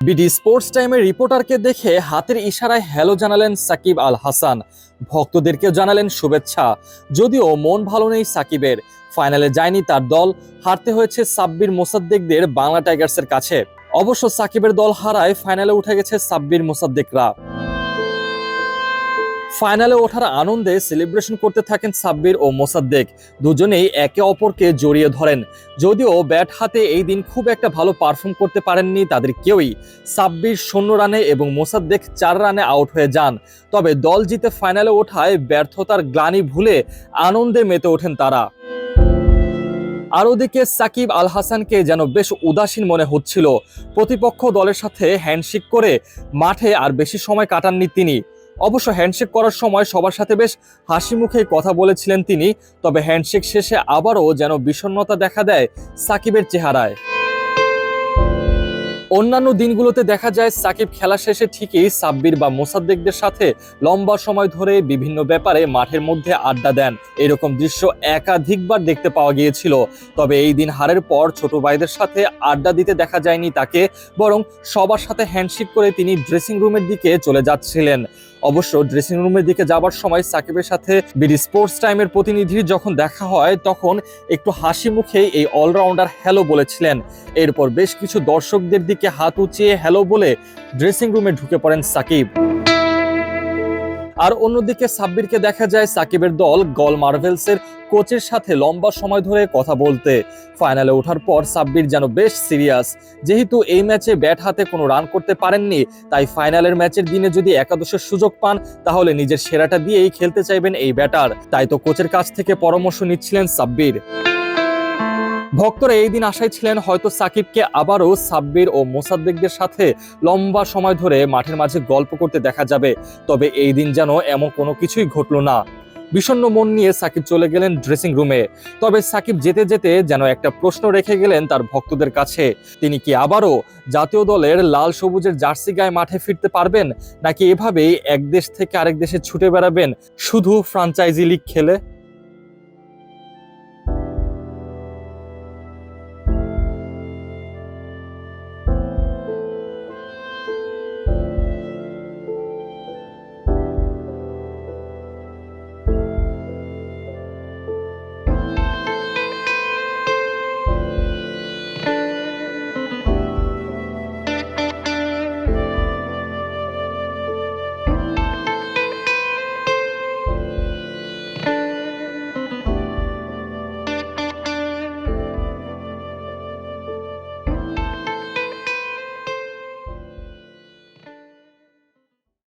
BD sports টাইমের রিপোর্টারকে দেখে হাতের ইশারায় হ্যালো জানালেন সাকিব আল হাসান। ভক্তদেরকে জানালেন শুভেচ্ছা। যদিও মন ভালো নেই সাকিবের। ফাইনালে যায়নি তার দল। হারতে হয়েছে সাব্বির মোসাদ্দেকদের বাংলা টাইগার্সের কাছে। অবশ্য সাকিবের দল হারায়, ফাইনালে উঠে গেছে সাব্বির মোসাদ্দেকরা। ফাইনালে ওঠার আনন্দে সেলিব্রেশন করতে থাকেন সাব্বির ও মোসাদ্দেক। দুজনেই একে অপরকে জড়িয়ে ধরেন। যদিও ব্যাট হাতে এই দিন খুব একটা ভালো পারফর্ম করতে পারেননি তাদের কেউই। সাব্বির শূন্য রানে এবং মোসাদ্দেক চার রানে আউট হয়ে যান। তবে দল জিতে ফাইনালে ওঠায় ব্যর্থতার গ্লানি ভুলে আনন্দে মেতে ওঠেন তারা। আর ওদিকে সাকিব আল হাসানকে যেন বেশ উদাসীন মনে হচ্ছিল। প্রতিপক্ষ দলের সাথে হ্যান্ডশেক করে মাঠে আর বেশি সময় কাটাননি তিনি। অবশ্য হ্যান্ডশেক করার সময় সবার সাথে বেশ হাসি মুখে কথা বলেছিলেন তিনি, তবে হ্যান্ডশেক শেষে আবারও যেন বিষণ্ণতা দেখা দেয় সাকিবের চেহারায়। অন্যান্য দিনগুলোতে দেখা যায় সাকিব খেলা শেষে ঠিকই সাব্বির বা মোসাদ্দেকদের সাথে লম্বা সময় ধরে বিভিন্ন ব্যাপারে মাঠের মধ্যে আড্ডা দেন। এরকম দৃশ্য একাধিকবার দেখতে পাওয়া গিয়েছিল। তবে এই দিন হারের পর ছোট ভাইদের সাথে আড্ডা দিতে দেখা যায়নি তাকে, বরং সবার সাথে হ্যান্ডশেক করে তিনি ড্রেসিং রুমের দিকে চলে যাচ্ছিলেন। অবশ্য ড্রেসিং রুমের দিকে যাবার সময় সাকিবের সাথে বিডি স্পোর্টস টাইমের প্রতিনিধির যখন দেখা হয়, তখন একটু হাসি মুখে এই অলরাউন্ডার হ্যালো বলেছিলেন। এরপর বেশ কিছু দর্শকদের দিকে হাত উঁচিয়ে হ্যালো বলে ড্রেসিং রুমে ঢুকে পড়েন সাকিব। আর অন্যদিকে সাব্বিরকে দেখা যায় সাকিবের দল গল মার্ভেলসের কোচের সাথে লম্বা সময় ধরে কথা বলতে। ফাইনালে ওঠার পর সাব্বির যেন বেশ সিরিয়াস। যেহেতু এই ম্যাচে ব্যাট হাতে কোনো রান করতে পারেননি, তাই ফাইনালের ম্যাচের দিনে যদি একাদশের সুযোগ পান, তাহলে নিজের সেরাটা দিয়েই খেলতে চাইবেন এই ব্যাটার। তাই তো কোচের কাছ থেকে পরামর্শ নিচ্ছিলেন সাব্বির। ভক্তরা এই দিন আশায় ছিলেন হয়তো সাকিবকে আবারও সাব্বির ও মোসাদ্দেকদের সাথে লম্বা সময় ধরে মাঠের মাঝে গল্প করতে দেখা যাবে। তবে এই দিন যেন এমন কোনো কিছুই ঘটলো না। বিষণ্ণ মন নিয়ে সাকিব চলে গেলেন ড্রেসিং রুমে তবে সাকিব যেতে যেতে যেন একটা প্রশ্ন রেখে গেলেন তার ভক্তদের কাছে। তিনি কি আবারও জাতীয় দলের লাল সবুজের জার্সি গায়ে মাঠে ফিরতে পারবেন? নাকি এভাবেই এক দেশ থেকে আরেক দেশে ছুটে বেড়াবেন শুধু ফ্রাঞ্চাইজি লিগ খেলে?